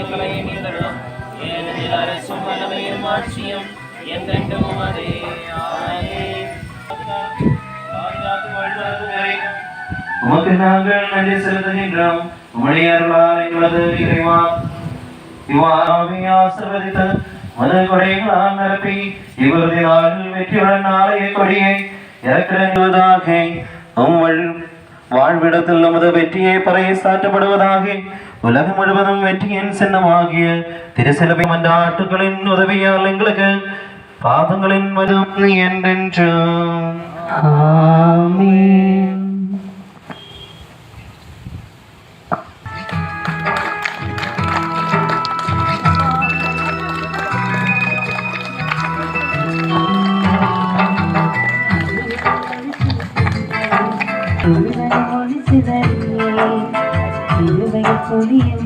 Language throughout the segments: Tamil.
எங்களை மீதரும் ஏனெனில் அரசும் வல்லமையும் ஆட்சியும் என்றென்றும் அதே ஆமென். உமக்கு நாங்கள் நன்றி செலுத்துகின்றோம் உம்முடைய அருளால் எங்களது இறைவா இவ்வாறாவை ஆசிர்வதித்து மது கொடைகளால் நிரப்பி இவரது நாளில் வெற்றியுடன் நாளைய கொடியை இறக்கிறதாக உங்கள் வாழ்விடத்தில் நமது வெற்றியை பறைசாற்றப்படுவதாக உலகம் முழுவதும் வெற்றியின் சின்னமாகிய திருசிலபை மன்றாட்டுகளின் உதவியால் எங்களுக்கு பாதங்களின் மதும் என்றென்றும். തിരുവയിൽ പൊലിയും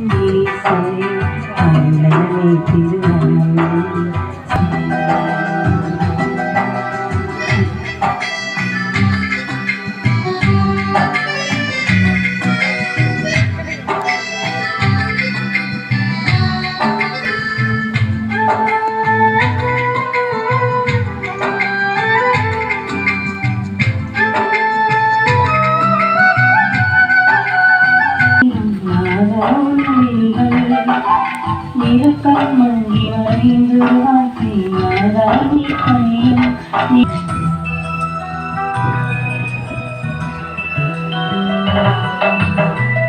நிறக்கம் மங்கி மறைந்து வாழ்க்கை நாதாமி பணியும்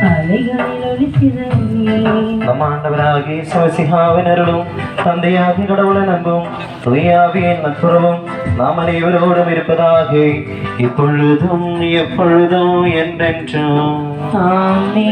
அலைகளில் ஒளி தந்தையாகி கடவுளை நம்பும் தூயாவியின் நட்புறவும் நாம் அனைவரோடும் இருப்பதாக இப்பொழுதும் எப்பொழுதும் என்றென்றும். ஆமே